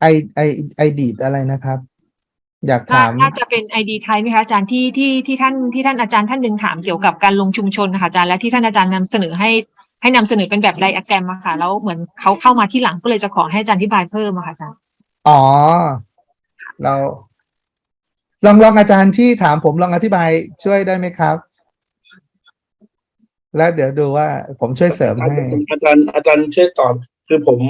ไอไอไอดีดอะไรนะครับ อยากน่าถาม น่าจะเป็นไอดีไทยไหมคะอาจารย์ที่ที่ที่ท่านที่ท่านอาจารย์ท่านหนึ่งถามเกี่ยวกับการลงชุมชนนะคะอาจารย์และที่ท่านอาจารย์นำเสนอให้ให้นำเสนอเป็นแบบไดอะแกรมอะค่ะแล้วเหมือนเขาเข้ามาที่หลังก็เลยจะขอให้อาจารย์อธิบายเพิ่มอะค่ะอาจารย์อ๋อ เรา ลองลองอาจารย์ที่ถามผมลองอธิบายช่วยได้ไหมครับ แล้วเดี๋ยวดูว่าผมช่วยเสริมให้อาจารย์อาจารย์ช่วยตอบคือผม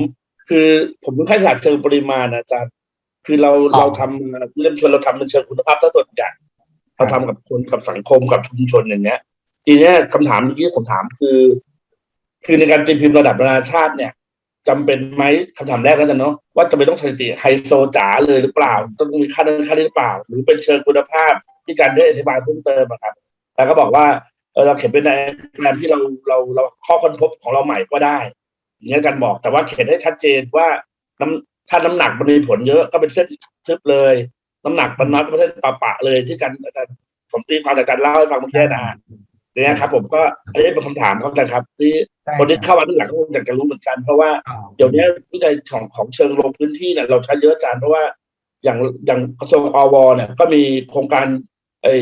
คือผมไม่ค่อยอยากเชิงปริมาณนะอาจารย์ คือเราอ๋อเราทำเรื่องชวนเราทำเป็นเชิงคุณภาพซะส่วนใหญ่เราทำกับคนกับสังคมกับชุมชนอย่างเงี้ย ทีเนี้ยคำถามเมื่อกี้ผมถามคือ คือในการตีพิมพ์ระดับนานาชาติเนี่ยจำเป็นไหมคำถามแรกแล้วกันเนาะว่าจะเป็นต้องสถิติไฮโซจ๋าเลยหรือเปล่า ต้องมีค่านั้นค่านี้หรือเปล่า หรือเป็นเชิงคุณภาพที่อาจารย์ได้อธิบายเพิ่มเติมอะครับแล้วก็บอกว่าเออเราเขียนเป็นในแกรมที่เราเราเราข้อค้นพบของเราใหม่ก็ได้ อย่างนี้ยอาจารย์บอกแต่ว่าเขียนให้ชัดเจนว่าน้ำถ้าน้ำหนักมันมีผลเยอะก็เป็นเส้นทึบเลย น้ำหนักมันน้อยก็เป็นเส้นปะปะๆเลยที่อาจารย์อาจารย์ผมตีความจากอาจารย์เล่าให้ฟังเมื่อกี้นะฮะอย่างเงี้ยครับ ผมก็อันนี้เป็นคำถามครับอาจารย์ครับ ที่ได้คนที่ครับเข้ามาที่หลังเขาคงอยากจะรู้เหมือนกันเพราะว่าอ๋อเดี๋ยวนี้วิจัยของของเชิงลงพื้นที่เนี่ยเราใช้เยอะอาจารย์เพราะว่าอย่างอย่างกระทรวงอวเนี่ยก็มีโครงการไอ้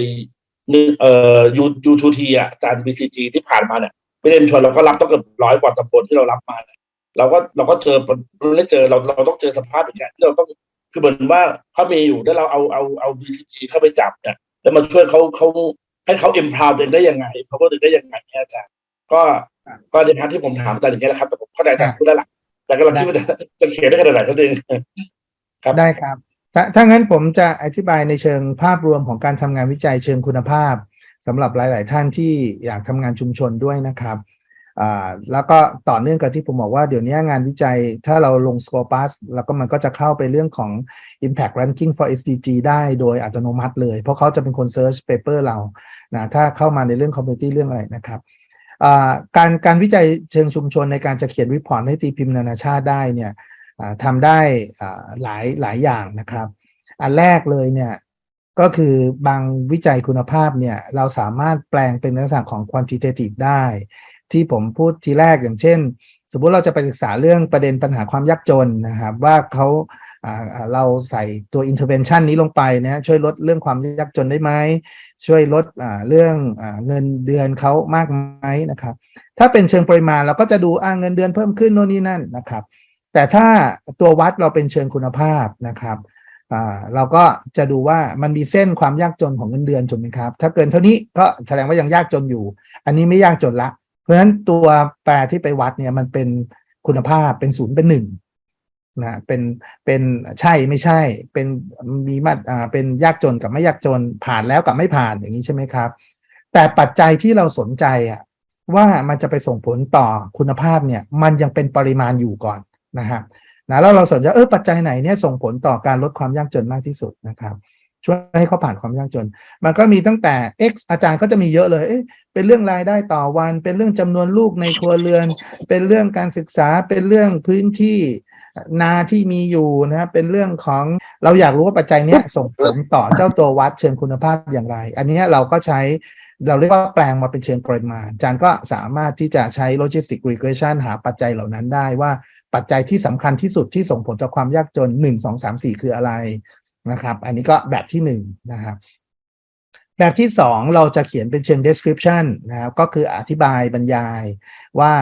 หนึ่งเอ่อยูยูทูทีอะอาจารย์ BCG ที่ผ่านมาเนี่ย ไม่เล่นชวนเราก็รับต้องเกือบร้อยกว่าตำบลที่เรารับมาเนี่ยเราก็เราก็เจอเราได้เจอเราเราต้องเจอสภาพอย่างเงี้ยที่เราต้องคือเหมือนว่าเขามีอยู่แล้วเราเอาเอาเอา BCG เข้าไปจับเนี่ยแล้วมาช่วยเขาเขาให้เขา empower ตัวเองได้ยังไงเขาก็ได้ยังไงเนี่ยอาจารย์ก็ก็ในพาร์ทที่ผมถามอาจารย์อย่างเงี้ยแหละครับแต่ผมเข้าใจอาจารย์พูดแล้วล่ะแต่ก็เราคิดว่าจะจะเขียนได้ขนาดไหนเท่านั้นเองครับได้ครับถ้าถ้างั้นผมจะอธิบายในเชิงภาพรวมของการทำงานวิจัยเชิงคุณภาพ สำหรับหลาย ๆ ท่านที่อยากทำงานชุมชนด้วยนะครับแล้วก็ต่อเนื่องกับที่ผมบอกว่าเดี๋ยวนี้งานวิจัยถ้าเราลง Scopus แล้วก็มันก็จะเข้าไปเรื่องของ Impact Ranking for SDG ได้โดยอัตโนมัติเลย เพราะเขาจะเป็นคน Search Paper เรานะถ้าเข้ามาในเรื่อง Community เรื่องอะไรนะครับการการวิจัยเชิงชุมชนในการจะเขียนรีพอร์ตให้ตีพิมพ์นานาชาติได้เนี่ยทำได้หลายหลายอย่างนะครับ อันแรกเลยเนี่ย ก็คือบางวิจัยคุณภาพเนี่ยเราสามารถแปลงเป็นลักษณะของ quantitative ได้ ที่ผมพูดทีแรกอย่างเช่น สมมุติเราจะไปศึกษาเรื่องประเด็นปัญหาความยากจนนะครับว่าเขาเราใส่ตัว intervention นี้ลงไปนะช่วยลดเรื่องความยากจนได้ไหมช่วยลดเรื่องอเงินเดือนเขามากไหมนะครับถ้าเป็นเชิงปริมาณเราก็จะดูอ่าเงินเดือนเพิ่มขึ้นโน่นนี่นั่นนะครับแต่ถ้าตัววัดเราเป็นเชิงคุณภาพนะครับ เราก็จะดูว่ามันมีเส้นความยากจนของเงินเดือนถูกไหมครับ ถ้าเกินเท่านี้ก็แสดงว่ายังยากจนอยู่ อันนี้ไม่ยากจนละ เพราะฉะนั้นตัวแปรที่ไปวัดเนี่ยมันเป็นคุณภาพเป็นศูนย์เป็นหนึ่งนะเป็นเป็นใช่ไม่ใช่เป็นมีมาอ่าเป็นยากจนกับไม่ยากจนผ่านแล้วกับไม่ผ่านอย่างนี้ใช่ไหมครับ แต่ปัจจัยที่เราสนใจอะว่ามันจะไปส่งผลต่อคุณภาพเนี่ย มันยังเป็นปริมาณอยู่ก่อนนะครับ นะแล้วเราสนใจเออปัจจัยไหนเนี่ยส่งผลต่อการลดความยากจนมากที่สุดนะครับช่วยให้เขาผ่านความยากจน มันก็มีตั้งแต่ X อาจารย์ก็จะมีเยอะเลยเเป็นเรื่องรายได้ต่อวัน เป็นเรื่องจำนวนลูกในครัวเรือน เป็นเรื่องการศึกษา เป็นเรื่องพื้นที่นาที่มีอยู่นะครับ เป็นเรื่องของเราอยากรู้ว่าปัจจัยเนี้ยส่งผลต่อเจ้าตัววัดเชิงคุณภาพอย่างไร อันนี้เราก็ใช้เราเรียกว่าแปลงมาเป็นเชิงปริมาณอาจารย์ก็สามารถที่จะใช้ logistic regression หาปัจจัยเหล่านั้นได้ว่า ปัจจัยที่สำคัญที่สุดที่ส่งผลต่อความยากจนหนึ่งสองสามสี่คืออะไรนะครับ อันนี้ก็แบบที่หนึ่งนะครับ แบบที่สองเราจะเขียนเป็นเชิง description นะครับ ก็คืออธิบายบรรยายว่า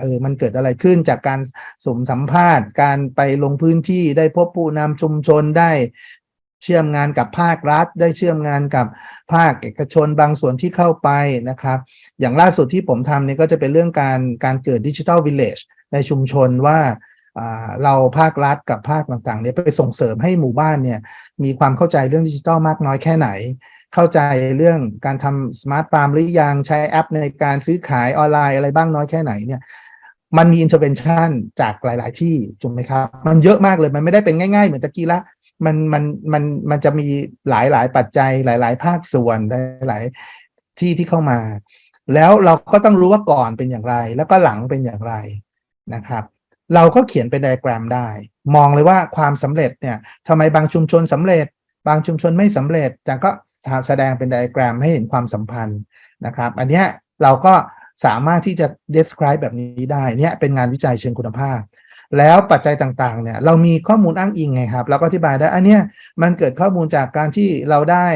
เออมันเกิดอะไรขึ้นจากการสมสัมภาษณ์ การไปลงพื้นที่ได้พบผู้นำชุมชนได้ เชื่อมงานกับภาครัฐ ได้เชื่อมงานกับภาคเอกชนบางส่วนที่เข้าไปนะครับ อย่างล่าสุดที่ผมทำเนี่ยก็จะเป็นเรื่องการการเกิดดิจิทัลวิลเลจในชุมชนว่าอ่าเราภาครัฐกับภาคต่างๆเนี่ยไปส่งเสริมให้หมู่บ้านเนี่ยมีความเข้าใจเรื่องดิจิทัลมากน้อยแค่ไหน เข้าใจเรื่องการทำสมาร์ทฟาร์มหรือยังใช้แอปในการซื้อขายออนไลน์อะไรบ้างน้อยแค่ไหนเนี่ย มันมีอินเทอร์เวนชันจากหลาย ๆ ที่ถูกไหมครับ มันเยอะมากเลยมันไม่ได้เป็นง่าย ๆ เหมือนตะกี้ละมันมันมันมันจะมีหลายหลายปัจจัยหลาย ๆ ภาคส่วนหลาย ๆ ที่ที่เข้ามา แล้วเราก็ต้องรู้ว่าก่อนเป็นอย่างไร แล้วก็หลังเป็นอย่างไรนะครับ เราก็เขียนเป็นไดอะแกรมได้ มองเลยว่าความสำเร็จเนี่ยทำไมบางชุมชนสำเร็จ บางชุมชนไม่สำเร็จจารย์ก็แสดงเป็นไดอะแกรมให้เห็นความสัมพันธ์นะครับ อันเนี้ยเราก็ สามารถที่จะ describe แบบนี้ได้เนี่ยเป็นงานวิจัยเชิงคุณภาพ แล้วปัจจัยต่างๆเนี่ยเรามีข้อมูลอ้างอิงไงครับ เราก็อธิบายได้อันเนี้ยมันเกิดข้อมูลจากการที่เราได้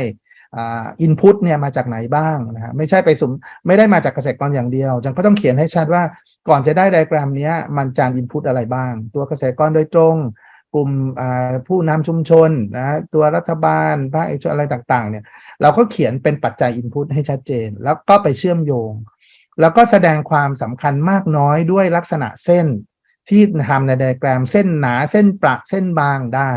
อ่าอินพุตเนี่ยมาจากไหนบ้างนะฮะไม่ใช่ไปสมไม่ได้มาจากเกษตรกรอย่างเดียวจังก็ต้องเขียนให้ชัดว่าก่อนจะได้ไดอะแกรมเนี้ยมันจานอินพุตอะไรบ้าง ตัวเกษตรกรโดยตรง กลุ่มอ่าผู้นำชุมชนนะตัวรัฐบาลภาคเอกชนอะไรต่างๆเนี่ยเราก็เขียนเป็นปัจจัยอินพุตให้ชัดเจน แล้วก็ไปเชื่อมโยง แล้วก็แสดงความสำคัญมากน้อยด้วยลักษณะเส้นที่ทำในไดอะแกรมเส้นหนาเส้นประเส้นบางได้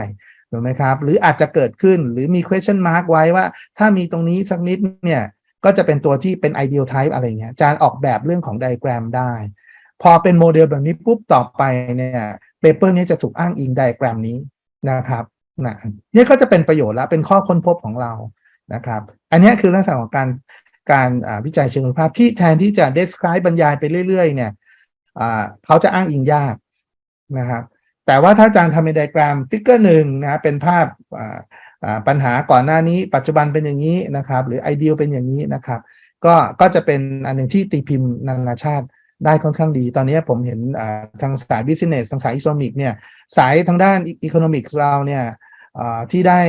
ถูกไหมครับ หรืออาจจะเกิดขึ้นหรือมี question mark ไว้ว่า ถ้ามีตรงนี้สักนิดเนี่ย ก็จะเป็นตัวที่เป็น ideal type อะไรเงี้ยจารย์ออกแบบเรื่องของไดอะแกรมได้ พอเป็นโมเดลแบบนี้ปุ๊บต่อไปเนี่ยเปเปอร์นี้จะถูกอ้างอิงไดอะแกรมนี้นะครับนะนี่ก็จะเป็นประโยชน์แล้วเป็นข้อค้นพบของเรานะครับ อันนี้คือลักษณะของการ การวิจัยเชิงคุณภาพที่แทนที่จะ describe บรรยายไปเรื่อยๆ เนี่ยเขาจะอ้างอิงยากนะครับ แต่ว่าถ้าอาจารย์ทำเป็นไดอะแกรมฟิกเกอร์หนึ่งนะเป็นภาพปัญหาก่อนหน้านี้ ปัจจุบันเป็นอย่างนี้นะครับ หรือไอเดียเป็นอย่างนี้นะครับ ก็ก็จะเป็นอันหนึ่งที่ตีพิมพ์นานาชาติได้ค่อนข้างดี ตอนนี้ผมเห็นทางสาย business ทางสาย economic เนี่ย สายทางด้าน economics เราเนี่ย ที่ได้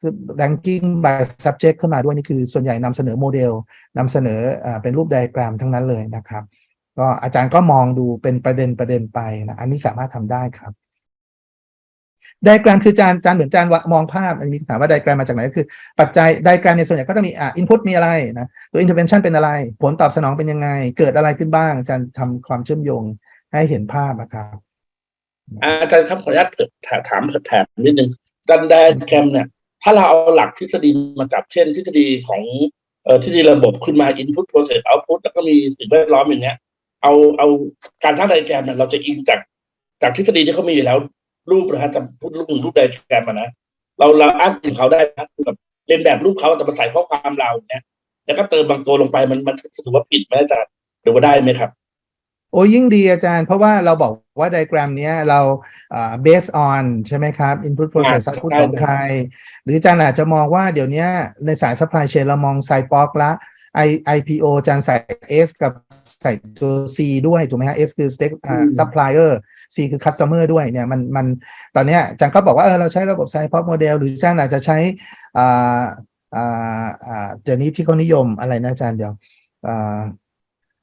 คือ ranking by subject ขึ้นมาด้วยนี่คือส่วนใหญ่นำเสนอโมเดลนำเสนออเป็นรูปไดอะแกรมทั้งนั้นเลยนะครับ ก็อาจารย์ก็มองดูเป็นประเด็นประเด็นไปนะอันนี้สามารถทำได้ครับไดอะแกรมคือจานจานเหมือนจานวะมองภาพอันนี้ถามว่าไดอะแกรมมาจากไหนก็คือ ปัจจัยไดอะแกรมในส่วนใหญ่ก็ต้องมีอ่า input มีอะไรนะตัว intervention เป็นอะไร ผลตอบสนองเป็นยังไง เกิดอะไรขึ้นบ้างอาจารย์ทำความเชื่อมโยงให้เห็นภาพนะครับอาจารย์ครับขออนุญาตเผิดถามถามเผิดแถมนิดนึง ดันไดแกรมเนี่ย ถ้าเราเอาหลักทฤษฎีมาจับเช่น ทฤษฎีของเอ่อทฤษฎีระบบขึ้นมา input process output แล้วก็มีสิ่งแวดล้อมอย่างเงี้ย เอาเอาการสร้างไดแกรมเนี่ยเราจะอิงจากจากทฤษฎีที่เขามีอยู่แล้ว รูปนะฮะจำพูดรูปรูปไดแกรมมานะเราเราอ้างถึงเขาได้นะคือแบบเรียนแบบรูปเขาแต่มาใส่ข้อความเราเนี่ยแล้วก็เติมบางตัวลงไปมันมันถือว่าผิดไหมอาจารย์หรือว่าได้ไหมครับ อ้ยิ่งดีอาจารย์ เพราะว่าเราบอกว่าไดอะแกรมเนี้ยเราอ่า based on ใช่ไหมครับ input process อ่า output ใช่ของใคร หรืออาจารย์อาจจะมองว่าเดี๋ยวเนี้ยในสาย supply chain เรามองไซปอกละ I IPO อาจารย์ใส่ S กับใส่ตัว C ด้วยถูกไหมฮะ S คือ stake อ่าอืม supplier C คือ customer ด้วยเนี่ยมันมันตอนเนี้ยอาจารย์ก็บอกว่าเออเราใช้ระบบไซปอกโมเดลหรืออาจารย์อาจจะใช้อ่าอ่าอ่าเดี๋ยวนี้ที่เขานิยมอะไรนะอาจารย์เดี๋ยวอ่า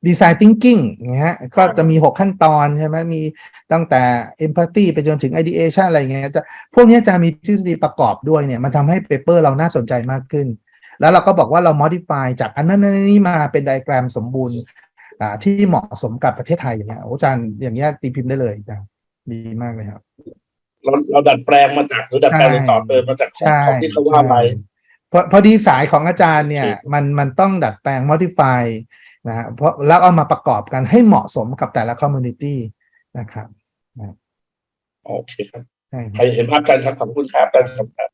ดีไซน์ thinking นะฮะก็จะมี 6 ขั้นตอนใช่ไหมมีตั้งแต่ empathy ไปจนถึง ideation อะไรอย่างเงี้ยจะพวกเนี้ยจะมีทฤษฎีประกอบด้วยเนี่ย มันทำให้เปเปอร์เราน่าสนใจมากขึ้น แล้วเราก็บอกว่าเรา modify จากอันนั้นอันนี้มาเป็นไดอะแกรมสมบูรณ์อ่าที่เหมาะสมกับประเทศไทยอย่างเงี้ยโอ้อาจารย์อย่างเงี้ยตีพิมพ์ได้เลยอาจารย์ดีมากเลยครับ เราเราดัดแปลงมาจากหรือดัดแปลงหรือต่อเติมมาจากของใช่ของที่เขาว่าไปใช่พอพอดีสายของอาจารย์เนี่ยโอเคมันมันต้องดัดแปลง modify นะฮะเพราะแล้วเอามาประกอบกันให้เหมาะสมกับแต่ละ community นะครับโอเคครับ ใช่คใครัรบเห็นภาพกันครับขอบคุณครับอาจารย์ครับ